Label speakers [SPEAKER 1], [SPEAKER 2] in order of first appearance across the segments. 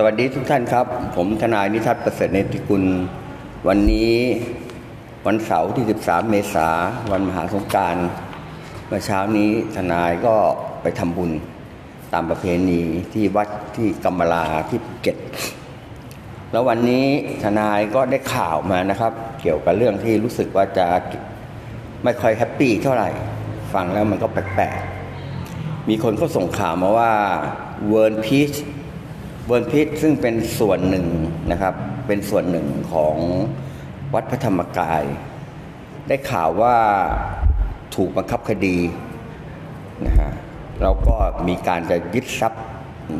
[SPEAKER 1] สวัสดีทุกท่านครับ ผมทนายนิทัศน์ประเสริฐเนติกุล วันนี้วันเสาร์ที่ 13 เมษาวันมหาสงการเมื่อเช้านี้ทนายก็ไปทำบุญตามประเพณีที่วัดที่กำมะลาที่ภูเก็ต แล้ววันนี้ทนายก็ได้ข่าวมานะครับ เกี่ยวกับเรื่องที่รู้สึกว่าจะไม่ค่อยแฮปปี้เท่าไหร่ ฟังแล้วมันก็แปลกๆ มีคนก็ส่งข่าวมาว่าเวิร์นพีช เวิร์นพีชซึ่งเป็นส่วนหนึ่งนะครับ เป็นส่วนหนึ่งของวัดพระธรรมกาย ได้ข่าวว่าถูกบังคับคดีนะฮะแล้วก็มีการจะยึดทรัพย์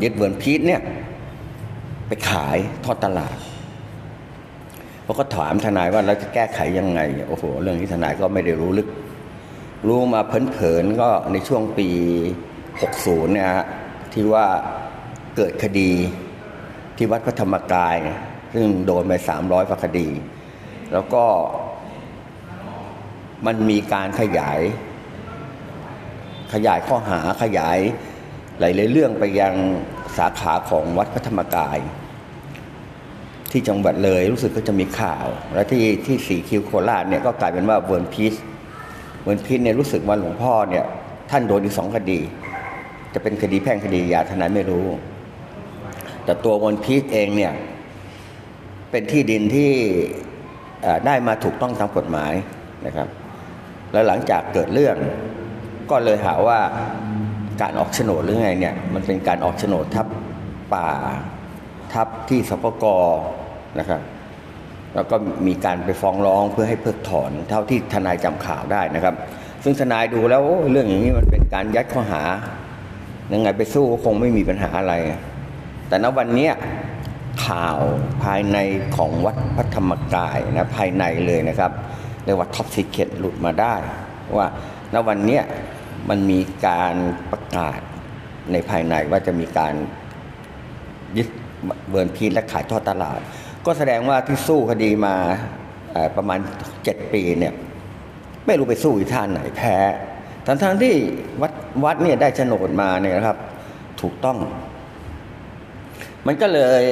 [SPEAKER 1] ยึดเวิร์นพีชเนี่ยไปขายทอดตลาดเพราะก็ถามทนายว่าเราจะแก้ไขยังไง โอ้โห เรื่องที่ทนายก็ไม่ได้รู้ลึก รู้มาเผินๆก็ในช่วงปี 60 เนี่ยฮะที่ว่า เกิดคดีที่วัดพระธรรมกาย ซึ่งโดนไป300กว่าคดี แล้วก็มันมีการขยาย ขยายข้อหาขยายหลายๆเรื่องไปยังสาขาของวัดพระธรรมกาย ที่จังหวัดเลยรู้สึกก็จะมีข่าว และที่ที่สีคิวโคราชเนี่ยก็กลายเป็นว่าเวิร์นพีชเวิร์นพีชเนี่ยรู้สึกว่าหลวงพ่อเนี่ยท่านโดนอีกสองคดี จะเป็นคดีแพ่งคดียาทนายไม่รู้ แต่ตัววนพีชเองเนี่ยเป็นที่ดินที่ได้มาถูกต้องตามกฎหมายนะครับ แล้วหลังจากเกิดเรื่อง ก็เลยหาว่าการออกโฉนดหรือไงเนี่ยมันเป็นการออกโฉนดทับป่าทับที่สปกนะครับแล้วก็มีการไปฟ้องร้องเพื่อให้เพิกถอนเท่าที่ทนายจำข่าวได้นะครับ ซึ่งทนายดูแล้วเรื่องอย่างนี้มันเป็นการยัดข้อหายังไงไปสู้ก็คงไม่มีปัญหาอะไร แต่ณวันนี้ข่าวภายในของวัดพระธรรมกายนะภายในเลยนะครับเรียกว่าท็อปซีเคตหลุดมาได้ ว่าณวันนี้มันมีการประกาศในภายในว่าจะมีการยึดเบิร์นพีและขายทอดตลาด ก็แสดงว่าที่สู้คดีมาประมาณ 7 ปีเนี่ยไม่รู้ไปสู้อีท่านไหนแพ้ทั้งทั้งๆที่วัดวัดเนี่ยได้โฉนดมาเนี่ยนะครับ ถูกต้อง มันก็เลย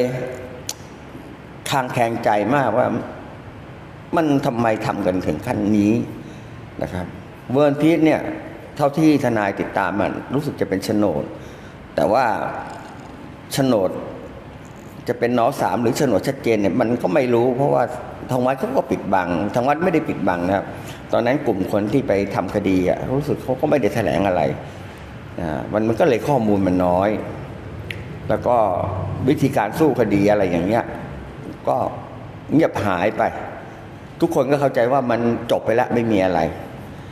[SPEAKER 1] คางแคลงใจมากว่า มันทำไมทำกันถึงขั้นนี้นะครับ เวิร์นพีชเนี่ยเท่าที่ทนายติดตามมันรู้สึกจะเป็นโฉนด แต่ว่าโฉนดจะเป็นนอสามหรือโฉนดชัดเจนเนี่ยมันก็ไม่รู้ เพราะว่าทางวัดเขาก็ปิดบังทางวัดไม่ได้ปิดบังนะครับ ตอนนั้นกลุ่มคนที่ไปทำคดีอะรู้สึกเขาก็ไม่ได้แถลงอะไรอ่ามันมันก็เลยข้อมูลมันน้อย แล้วก็ วิธีการสู้คดีอะไรอย่างเงี้ยก็เงียบหายไป ทุกคนก็เข้าใจว่ามันจบไปแล้วไม่มีอะไร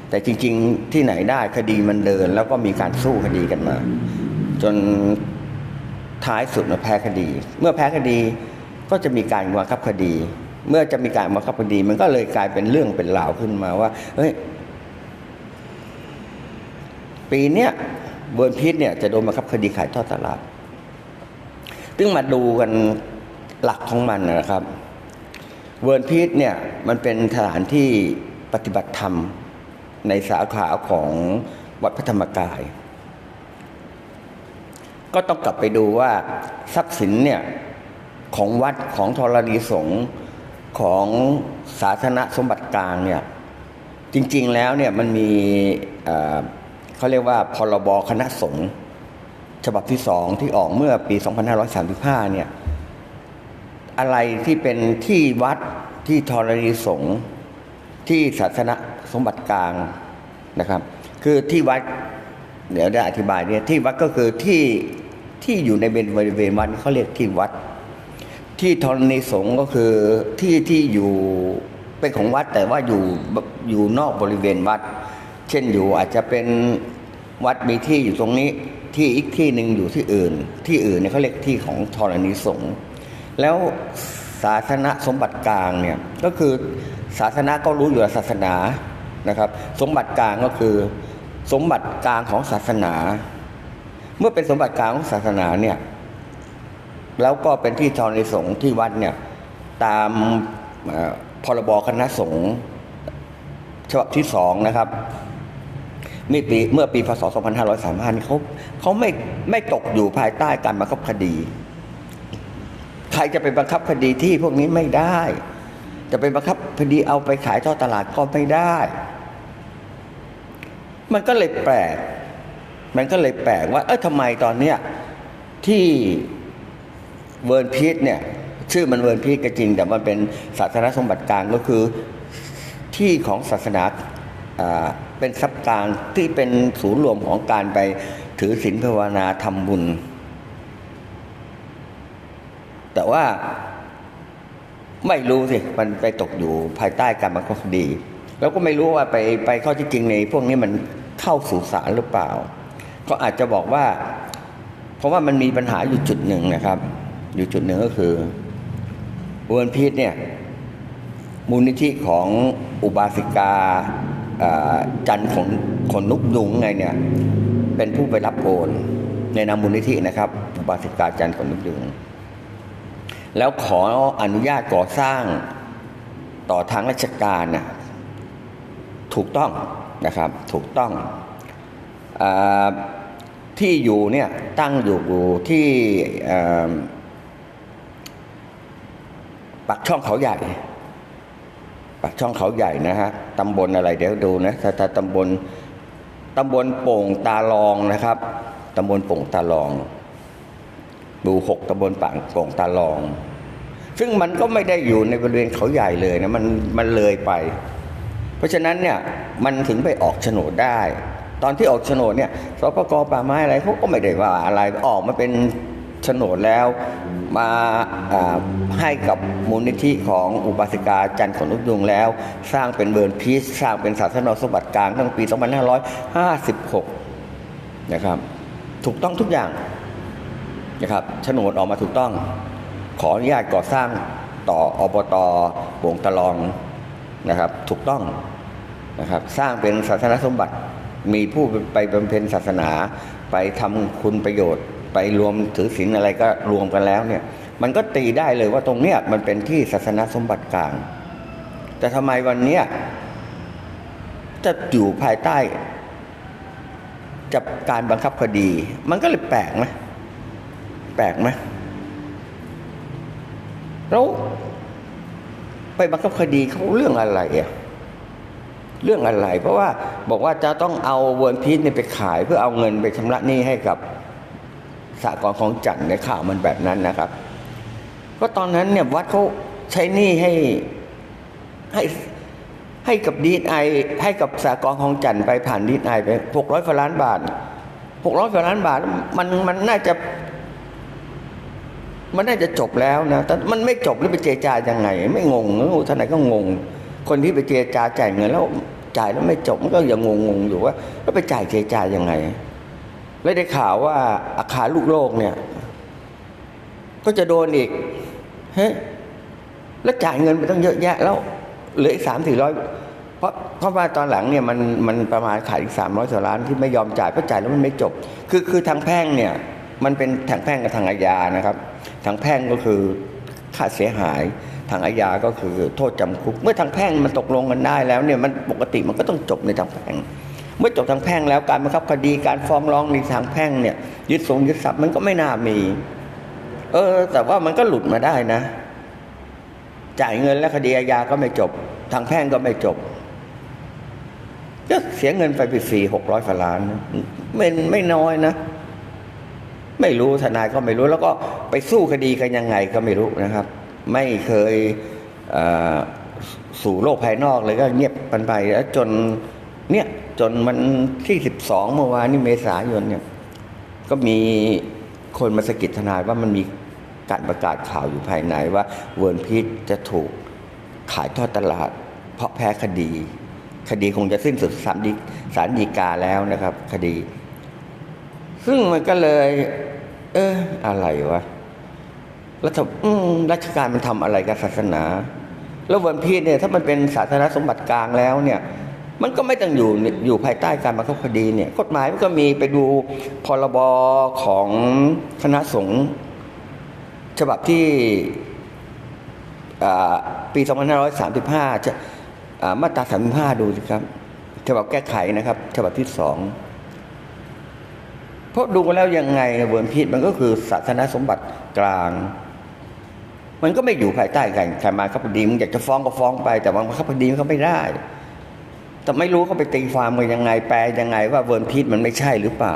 [SPEAKER 1] แต่จริง ๆ ที่ไหนได้คดีมันเดิน แล้วก็มีการสู้คดีกันมา จนท้ายสุดมาแพ้คดี เมื่อแพ้คดีก็จะมีการบังคับคดี เมื่อจะมีการบังคับคดี มันก็เลยกลายเป็นเรื่องเป็นราวขึ้นมาว่าเฮ้ยปีเนี้ยเบิร์นพิษเนี่ยจะโดนบังคับคดีขายทอดตลาด ซึ่งมาดูกันหลักของมันนะครับ เวิร์นพีชเนี่ยมันเป็นสถานที่ปฏิบัติธรรมในสาขาของวัดพระธรรมกาย ก็ต้องกลับไปดูว่าทรัพย์สินเนี่ยของวัดของธรณีสงฆ์ของสาธารณสมบัติกลางเนี่ยจริงๆแล้วเนี่ยมันมีเอ่อเขาเรียกว่าพรบคณะสงฆ์ ฉบับที่สองที่ออกเมื่อปี 2535 เนี่ย อะไรที่เป็นที่วัดที่ธรณีสงฆ์ที่ศาสนสมบัติกลางนะครับ คือที่วัดเดี๋ยวได้อธิบายเนี่ยที่วัดก็คือที่ที่อยู่ในบริเวณวัดเขาเรียกที่วัด ที่ธรณีสงฆ์ก็คือที่ที่อยู่เป็นของวัดแต่ว่าอยู่อยู่นอกบริเวณวัด เช่นอยู่อาจจะเป็น วัดมีที่อยู่ตรงนี้ที่อีกที่หนึ่งอยู่ที่อื่น ที่อื่นเนี่ยเขาเรียกที่ของธรณีสงฆ์แล้วศาสนสมบัติกลางเนี่ยก็คือศาสนาก็รู้อยู่ศาสนานะครับ สมบัติกลางก็คือสมบัติกลางของศาสนา เมื่อเป็นสมบัติกลางของศาสนาเนี่ยแล้วก็เป็นที่ธรณีสงฆ์ที่วัดเนี่ยตามพรบคณะสงฆ์ฉบับที่สองนะครับ มื่อปีเมื่อปีพศ 2535เขาเขาไม่ไม่ตกอยู่ภายใต้การบังคับคดี ใครจะไปบังคับคดีที่พวกนี้ไม่ได้ จะไปบังคับคดีเอาไปขายทอดตลาดก็ไม่ได้ มันก็เลยแปลก มันก็เลยแปลกว่า เออทำไมตอนเนี้ยที่เวิร์นพีชเนี่ย ชื่อมันเวิร์นพีชก็จริง แต่มันเป็นศาสนาสมบัติกลางก็คือที่ของศาสนาอ่า เป็นทรัพย์กางที่เป็นศูนย์รวมของการไปถือศีลภาวนาทำบุญ แต่ว่าไม่รู้สิ มันไปตกอยู่ภายใต้การบังคับดี แล้วก็ไม่รู้ว่าไปไปข้อที่จริงในพวกนี้มันเข้าสู่ศาลหรือเปล่า ก็อาจจะบอกว่า เพราะว่ามันมีปัญหาอยู่จุดหนึ่งนะครับ อยู่จุดหนึ่งก็คือเวิร์นพีทเนี่ย มูลนิธิของอุบาสิกา จันของขนนุกยุงไงเนี่ยเป็นผู้ไปรับโอนในนามมูลนิธินะครับอุบาสิกาจันขนนุกยุง แล้วขออนุญาตก่อสร้างต่อทางราชการน่ะถูกต้องนะครับถูกต้องอที่อยู่เนี่ยตั้งอยู่ที่อ่าปักช่องเขาใหญ่ ปากช่องเขาใหญ่นะฮะตำบลอะไรเดี๋ยวดูนะถ้าตำบลตำบลโป่งตาลองนะครับตำบลโป่งตาลองดูหกตำบลปางโป่งตาลอง ซึ่งมันก็ไม่ได้อยู่ในบริเวณเขาใหญ่เลยนะมันมันเลยไป เพราะฉะนั้นเนี่ยมันถึงไปออกโฉนดได้ ตอนที่ออกโฉนดเนี่ยสปกป่าไม้อะไรเขาก็ไม่ได้ว่าอะไรออกมาเป็น โฉนดแล้ว มาให้กับมูลนิธิของอุบาสิกาจันทร์ขนลุกยุงแล้ว สร้างเป็นเบิร์นพีซสร้างเป็นศาสนาสมบัติกลางตั้งปี 2556 นะครับ ถูกต้องทุกอย่างนะครับโฉนดออกมาถูกต้อง ขออนุญาตก่อสร้างต่ออบตโป่งตะลองนะครับ ถูกต้องนะครับ สร้างเป็นศาสนาสมบัติมีผู้ไปบำเพ็ญศาสนาไปทำคุณประโยชน์ ไปรวมถือศีลอะไรก็รวมกันแล้วเนี่ย มันก็ตีได้เลยว่าตรงเนี้ยมันเป็นที่ศาสนสมบัติกลาง แต่ทำไมวันเนี้ยจะอยู่ภายใต้จับการบังคับคดี มันก็เลยแปลกไหมแปลกไหมแล้วไปบังคับคดีเขาเรื่องอะไรอะเรื่องอะไร เพราะว่าบอกว่าจะต้องเอาเวิร์นพีชเนี่ยไปขายเพื่อเอาเงินไปชำระหนี้ให้กับ สากลของจันทร์ในข่าวมันแบบนั้นนะครับ ก็ตอนนั้นเนี่ยวัดเขาใช้หนี้ให้ให้ให้กับดีไอให้กับสากลของจันทร์ไปผ่านดีไอไปหกร้อยกว่าล้านบาทหกร้อยกว่าล้านบาทมันมันน่าจะ มันน่าจะจบแล้วนะแต่มันไม่จบแล้วไปเจจายังไง ไม่งงนะท่านไหนก็งง คนที่ไปเจจาจ่ายเงินแล้วจ่ายแล้วไม่จบมันก็ยังงงงอยู่ว่า แล้วไปจ่ายเจจายังไง แล้วได้ข่าวว่าอาคารลูกโลกเนี่ย ก็จะโดนอีกเฮ้ยแล้วจ่ายเงินไปต้องเยอะแยะแล้วเหลืออีกสามสี่ร้อยเพราะเพราะว่าตอนหลังเนี่ยมันมันประมาณขายอีกสามร้อยสล้านที่ไม่ยอมจ่ายเพราะจ่ายแล้วมันไม่จบ คือคือทางแพ่งเนี่ย มันเป็นทางแพ่งกับทางอาญานะครับ ทางแพ่งก็คือค่าเสียหายทางอาญาก็คือโทษจำคุก เมื่อทางแพ่งมันตกลงกันได้แล้วเนี่ยมันปกติมันก็ต้องจบในทางแพ่ง เมื่อจบทางแพ่งแล้วการบังคับคดีการฟ้องร้องในทางแพ่งเนี่ย ยึดทรงยึดทรัพย์มันก็ไม่น่ามี เออ แต่ว่ามันก็หลุดมาได้นะ จ่ายเงินแล้วคดีอาญาก็ไม่จบ ทางแพ่งก็ไม่จบก็เสียเงินไปไปสี่หกร้อยกว่าล้านไม่ไม่น้อยนะ ไม่รู้ทนายก็ไม่รู้ แล้วก็ไปสู้คดีกันยังไงก็ไม่รู้นะครับ ไม่เคยสู่โลกภายนอกเลยก็เงียบกันไปแล้วจนเนี่ย จนมันที่สิบสองเมื่อวานนี่เมษายนเนี่ย ก็มีคนมาสะกิดทนายว่ามันมีการประกาศข่าวอยู่ภายในว่า เวิร์นพีชจะถูกขายทอดตลาด เพราะแพ้คดี คดีคงจะสิ้นสุดสารดีสารดีกาแล้วนะครับ คดี ซึ่งมันก็เลย เอออะไรวะรัฐอืมราชการมันทำอะไรกับศาสนา แล้วเวันพีชเนี่ย ถ้ามันเป็นสาธารณสมบัติกลางแล้วเนี่ย มันก็ไม่ต้องอยู่อยู่ภายใต้การบังคับคดีเนี่ยกฎหมายมันก็มีไปดูพรบของคณะสงฆ์ฉบับที่ปี 2535จะมาตรา 35 ดูสิครับฉบับแก้ไขนะครับฉบับที่สองเพราะดูกันแล้วยังไงเวิร์นพีชมันก็คือศาสนสมบัติกลาง มันก็ไม่อยู่ภายใต้การการบังคับคดีมึงอยากจะฟ้องก็ฟ้องไป แต่บังคับคดีมันก็ไม่ได้ แต่ไม่รู้เขาไปตีความกันยังไงแปลยังไงว่าเวิร์นพีชมันไม่ใช่หรือเปล่า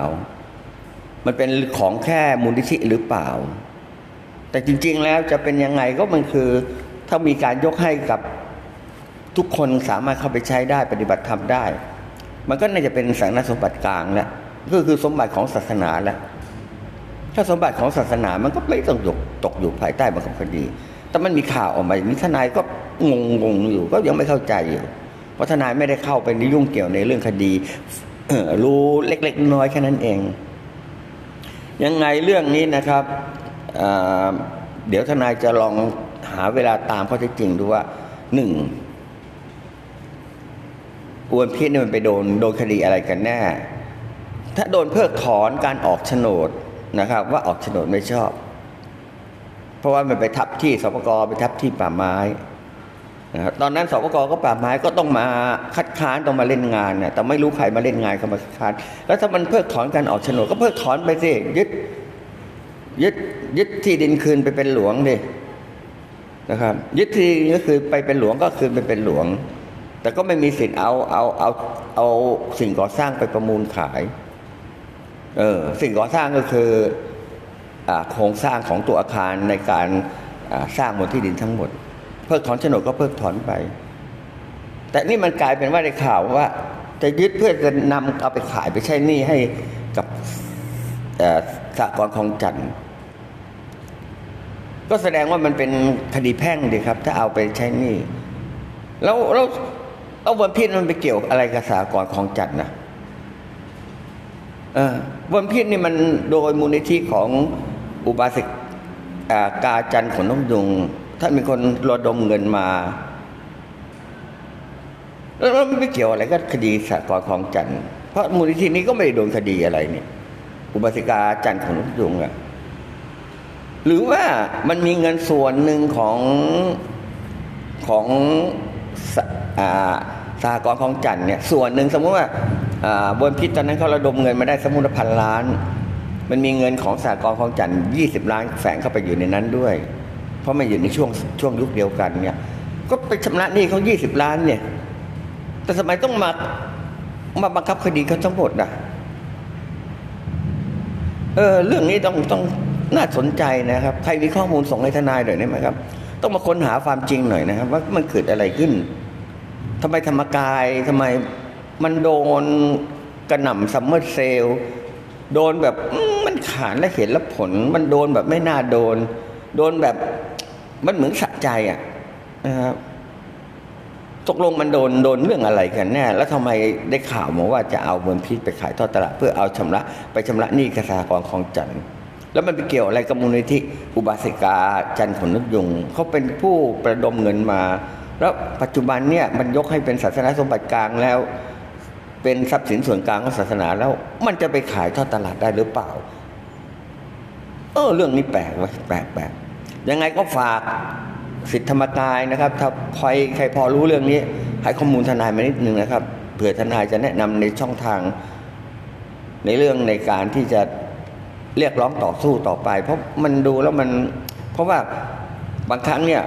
[SPEAKER 1] มันเป็นของแค่มูลนิธิหรือเปล่า แต่จริง ๆ แล้วจะเป็นยังไงก็มันคือถ้ามีการยกให้กับทุกคนสามารถเข้าไปใช้ได้ปฏิบัติธรรมได้ มันก็น่าจะเป็นสาระสมบัติกลางแล้วก็คือสมบัติของศาสนาแล้วถ้าสมบัติของศาสนามันก็ไม่ต้องตกตกอยู่ภายใต้บังคับคดี แต่มันมีข่าวออกมาอย่างนี้ทนายก็งงงๆอยู่ก็ยังไม่เข้าใจอยู่ เพราะทนายไม่ได้เข้าไปยุ่งเกี่ยวในเรื่องคดีรู้เล็ก ๆ น้อยแค่นั้นเอง ยังไงเรื่องนี้นะครับเดี๋ยวทนายจะลองหาเวลาตามข้อเท็จจริงดูว่าหนึ่งอวนพิษเนี่ยมันไปโดนโดนคดีอะไรกันแน่ ถ้าโดนเพิกถอนการออกโฉนดนะครับ ว่าออกโฉนดไม่ชอบ เพราะว่ามันไปทับที่สปกไปทับที่ป่าไม้ นะครับตอนนั้นสปกก็ป่าไม้ก็ต้องมาคัดค้านต้องมาเล่นงานเนี่ยแต่ไม่รู้ใครมาเล่นงานเขามาคัดค้านแล้วถ้ามันเพิกถอนการออกโฉนดก็เพิกถอนไปสิยึดยึดยึดที่ดินคืนไปเป็นหลวงดินะครับ ยึดที่ก็คือไปเป็นหลวงก็คืนไปเป็นหลวง แต่ก็ไม่มีสิทธิ์เอาเอาเอาเอาสิ่งก่อสร้างไปประมูลขายเออสิ่งก่อสร้างก็คืออโครงสร้างของตัวอาคารในการสร้างบนที่ดินทั้งหมด เพิกถอนโฉนดก็เพิกถอนไป แต่นี่มันกลายเป็นว่าในข่าวว่า จะยึดเพื่อจะนำเอาไปขายไปใช้หนี้ให้กับสหกรณ์คลองจันทน์ก็แสดงว่ามันเป็นคดีแพ่งดีครับ ถ้าเอาไปใช้หนี้แล้วแล้วเอาวันพิษมันไปเกี่ยวอะไรกับสหกรณ์คลองจันทน์นะเออวันพิษนี่มันโดยมูลนิธิของอุบาสิกกาจันทร์ขนนกยุง ท่านมีคนระดมเงินมา แล้วมันไม่เกี่ยวอะไรก็คดีสากลคลองจันทร์เพราะมูลนิธินี้ก็ไม่ได้โดนคดีอะไรเนี่ยอุบาสิกาจันทร์ขนนกยุงอะหรือว่ามันมีเงินส่วนหนึ่งของของสอ่าสหกรณ์คลองจันเนี่ยส่วนหนึ่งสมมติว่าบนพิษตอนนั้นเขาระดมเงินมาได้สมมุติพันล้าน มันมีเงินของสหกรณ์คลองจันยี่สิบล้านแฝงเข้าไปอยู่ในนั้นด้วย เพราะมันอยู่ในช่วงช่วงยุคเดียวกันเนี่ย ก็ไปชำระหนี้เขายี่สิบล้านเนี่ย แต่สมัยต้องมามาบังคับคดีเขาทั้งหมดนะเออเรื่องนี้ต้องต้องน่าสนใจนะครับ ใครมีข้อมูลส่งให้ทนายหน่อยได้ไหมครับ ต้องมาค้นหาความจริงหน่อยนะครับ ว่ามันเกิดอะไรขึ้นทำไมธรรมกายทำไมมันโดนกระหน่ำซัมเมอร์เซลโดนแบบมันขานและเห็นแล้วผล มันโดนแบบไม่น่าโดน โดนแบบมันเหมือนสะใจอะนะครับตกลงมันโดนโดนเรื่องอะไรกันแน่แล้วทำไมได้ข่าวมาว่าจะเอาเงินพิษไปขายทอดตลาดเพื่อเอาชำระไปชำระหนี้กษากรคลองจันทร์แล้วมันไปเกี่ยวอะไรกับมูลนิธิอุบาสิกาจันทร์ขนนกยุงเขาเป็นผู้ประดมเงินมา แล้วปัจจุบันเนี่ยมันยกให้เป็นศาสนาสมบัติกลางแล้ว เป็นทรัพย์สินส่วนกลางของศาสนาแล้วมันจะไปขายทอดตลาดได้หรือเปล่า ออเรื่องนี้แปลกไว้แปลกแปลกยังไงก็ฝากสิทธิธรรมกายนะครับ ถ้าใครใครพอรู้เรื่องนี้ ให้ข้อมูลทนายมานิดนึงนะครับเผื่อทนายจะแนะนำในช่องทาง ในเรื่องในการที่จะเรียกร้องต่อสู้ต่อไป เพราะมันดูแล้วมัน เพราะว่าบางครั้งเนี่ย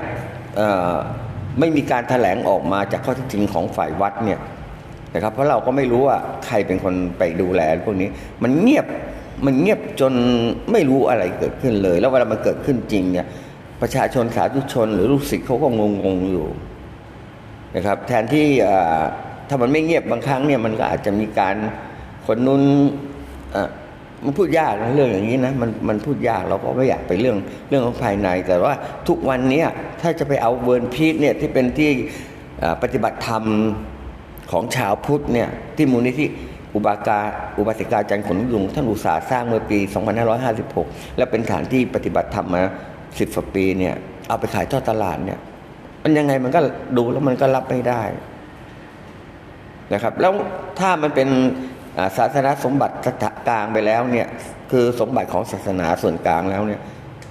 [SPEAKER 1] ไม่มีการแถลงออกมาจากข้อเท็จจริงของฝ่ายวัดเนี่ยนะครับ เพราะเราก็ไม่รู้ว่าใครเป็นคนไปดูแลพวกนี้ มันเงียบ มันเงียบจนไม่รู้อะไรเกิดขึ้นเลย แล้วเวลามันเกิดขึ้นจริงเนี่ย ประชาชนสาธุชน หรือลูกศิษย์เขาก็งงๆอยู่นะครับ แทนที่ถ้ามันไม่เงียบบางครั้งเนี่ยมันก็อาจจะมีการคนนู้นมันพูดยากนะเรื่องอย่างนี้นะมันมันพูดยากเราก็ไม่อยากไปเรื่องเรื่องของภายใน แต่ว่าทุกวันนี้ถ้าจะไปเอาเวิร์นพีทเนี่ยที่เป็นที่ปฏิบัติธรรมของชาวพุทธเนี่ยที่มูลนิธิ อุบากาอุบาสิกาจันทร์ขนยุงท่านอุตสาห์สร้างเมื่อปี 2556 และเป็นสถานที่ปฏิบัติธรรมมาสิบกว่าปีเนี่ยเอาไปขายทอดตลาดเนี่ย มันยังไงมันก็ดูแล้วมันก็รับไม่ได้นะครับ แล้วถ้ามันเป็นาศาสนาสมบัติกลางไปแล้วเนี่ย คือสมบัติของศาสนาส่วนกลางแล้วเนี่ย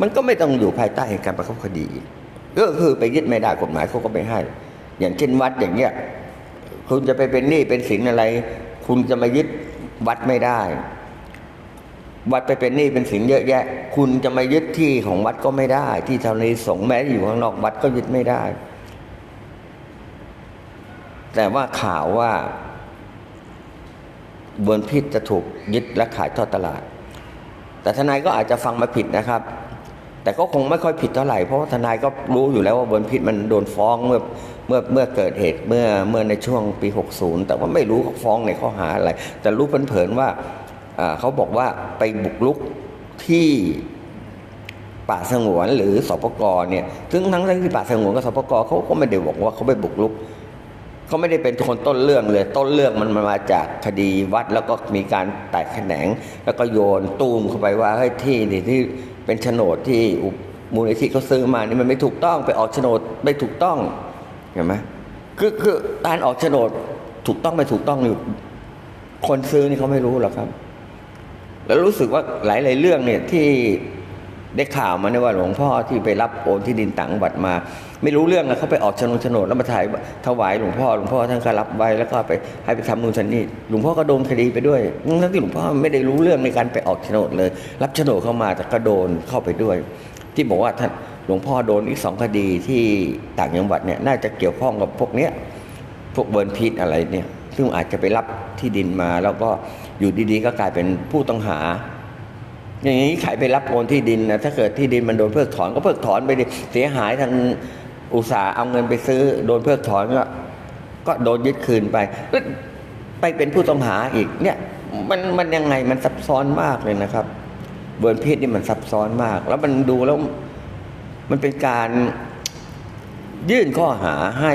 [SPEAKER 1] มันก็ไม่ต้องอยู่ภายใต้การประคับคดีก็คือไปยึดไม่ได้กฎหมายเขาก็ไม่ให้ อย่างเช่นวัดอย่างเงี้ยคุณจะไปเป็นหนี้เป็นสินอะไร คุณจะมายึดวัดไม่ได้ วัดไปเป็นหนี้เป็นสินเยอะแยะ คุณจะมายึดที่ของวัดก็ไม่ได้ ที่ธรณีสงฆ์แม้อยู่ข้างนอกวัดก็ยึดไม่ได้ แต่ว่าข่าวว่าบวนพิษจะถูกยึดและขายทอดตลาด แต่ทนายก็อาจจะฟังมาผิดนะครับ แต่ก็คงไม่ค่อยผิดเท่าไหร่เพราะว่าทนายก็รู้อยู่แล้วว่าบนพิษมันโดนฟ้องเมื่อเมื่อเมื่อเกิดเหตุเมื่อเมื่อในช่วงปี 60 แต่ว่าไม่รู้เขาฟ้องในข้อหาอะไร แต่รู้เผินๆว่าอ่าเขาบอกว่าไปบุกลุกที่ป่าสงวนหรือสปกรเนี่ยซึ่งทั้งที่ป่าสงวนกับสปกรเขาก็ไม่ได้บอกว่าเขาไปบุกลุกเขาไม่ได้เป็นคนต้นเรื่องเลย ต้นเรื่องมันมาจากคดีวัดแล้วก็มีการแตกแขนง แล้วก็โยนตูมเข้าไปว่าเฮ้ยที่นี่ที่ เป็นโฉนดที่มูลนิธิเขาซื้อมานี่มันไม่ถูกต้องไปออกโฉนดไม่ถูกต้องเห็นไหมคือคือการออกโฉนดถูกต้องไม่ถูกต้องอยู่คนซื้อนี่เขาไม่รู้หรอกครับ แล้วรู้สึกว่าหลาย ๆ เรื่องเนี่ยที่ ได้ข่าวมาเนี่ยว่าหลวงพ่อที่ไปรับโอนที่ดินต่างจังหวัดมา ไม่รู้เรื่องอะเขาไปออกโฉนดโฉนดแล้วมาถ่ายถวายหลวงพ่อหลวงพ่อท่านก็รับไว้แล้วก็ไปให้ไปทำนู่นทำนี่หลวงพ่อก็โดนคดีไปด้วยทั้งที่หลวงพ่อไม่ได้รู้เรื่องในการไปออกโฉนดเลย รับโฉนดเข้ามาแต่ก็โดนเข้าไปด้วย ที่บอกว่าท่านหลวงพ่อโดนอีกสองคดีที่ต่างจังหวัดเนี่ยน่าจะเกี่ยวข้องกับพวกเนี้ยพวกเบิร์นพิษอะไรเนี่ยซึ่งอาจจะไปรับที่ดินมาแล้วก็อยู่ดีๆ ก็กลายเป็นผู้ต้องหา อย่างนี้ใครไปรับโอนที่ดินนะถ้าเกิดที่ดินมันโดนเพิกถอนก็เพิกถอนไปดิเสียหายทางอุตสาห์เอาเงินไปซื้อ โดนเพิกถอนก็ก็โดนยึดคืนไปไปเป็นผู้ต้องหาอีกเนี่ยมันมันยังไงมันซับซ้อนมากเลยนะครับเบิร์นพิษนี่มันซับซ้อนมาก แล้วมันดูแล้วมันเป็นการยื่นข้อหาให้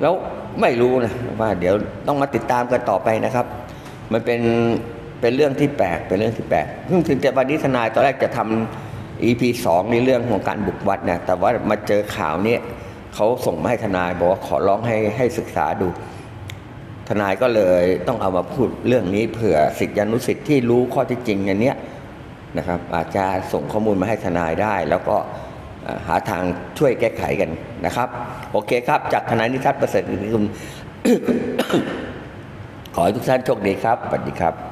[SPEAKER 1] แล้วไม่รู้นะว่า เดี๋ยวต้องมาติดตามกันต่อไปนะครับ มันเป็น เป็นเรื่องที่แปลกเป็นเรื่องที่แปลกซึ่งถึงแต่วันนี้ทนายตอนแรกจะทำ EP สองในเรื่องของการบุกวัดนะแต่ว่ามาเจอข่าวนี้เขาส่งมาให้ทนายบอกว่าขอร้องให้ให้ศึกษาดู ทนายก็เลยต้องเอามาพูดเรื่องนี้เผื่อสิทธิอนุสิทธิ์ที่รู้ข้อที่จริงในเนี้ยนะครับ อาจจะส่งข้อมูลมาให้ทนายได้ แล้วก็หาทางช่วยแก้ไขกันนะครับ โอเคครับ จากทนายนิทัศน์ประเสริฐอินทรคุณขอให้ทุกท่านโชคดีครับสวัสดีครับ